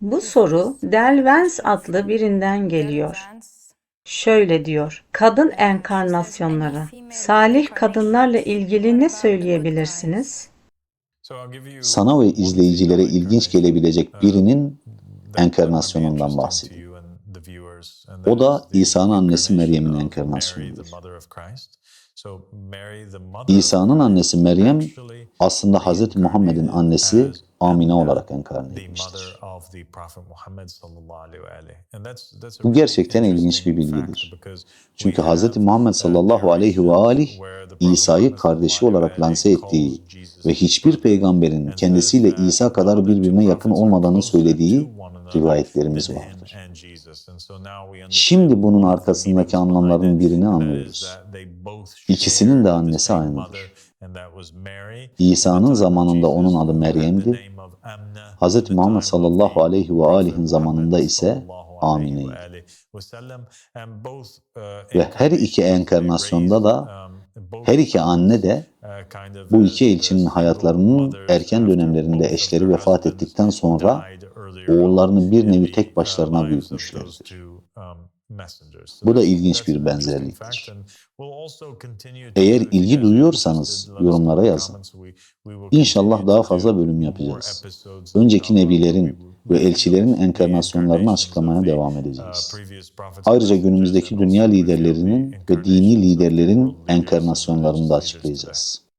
Bu soru Del Vance adlı birinden geliyor. Şöyle diyor. Kadın enkarnasyonları. Salih kadınlarla ilgili ne söyleyebilirsiniz? Sana ve izleyicilere ilginç gelebilecek birinin enkarnasyonundan bahsedeyim. O da İsa'nın annesi Meryem'in enkarnasyonudur. İsa'nın annesi Meryem aslında Hz. Muhammed'in annesi Amine olarak enkarne edilmiştir. Bu gerçekten ilginç bir bilgidir. Çünkü Hz. Muhammed sallallahu aleyhi ve aleyh İsa'yı kardeşi olarak lanse ettiği ve hiçbir peygamberin kendisiyle İsa kadar birbirine yakın olmadığını söylediği rivayetlerimiz vardır. Şimdi bunun arkasındaki anlamların birini anlıyoruz. İkisinin de annesi aynıdır. İsa'nın zamanında onun adı Meryem'di. Hz. Muhammed sallallahu aleyhi ve aleyhin zamanında ise Amine'ydi. Ve her iki enkarnasyonda da her iki anne de bu iki elçinin hayatlarının erken dönemlerinde eşleri vefat ettikten sonra oğullarını bir nevi tek başlarına büyütmüşlerdir. Bu da ilginç bir benzerliktir. Eğer ilgi duyuyorsanız yorumlara yazın. İnşallah daha fazla bölüm yapacağız. Önceki nebilerin ve elçilerin enkarnasyonlarını açıklamaya devam edeceğiz. Ayrıca günümüzdeki dünya liderlerinin ve dini liderlerin enkarnasyonlarını da açıklayacağız.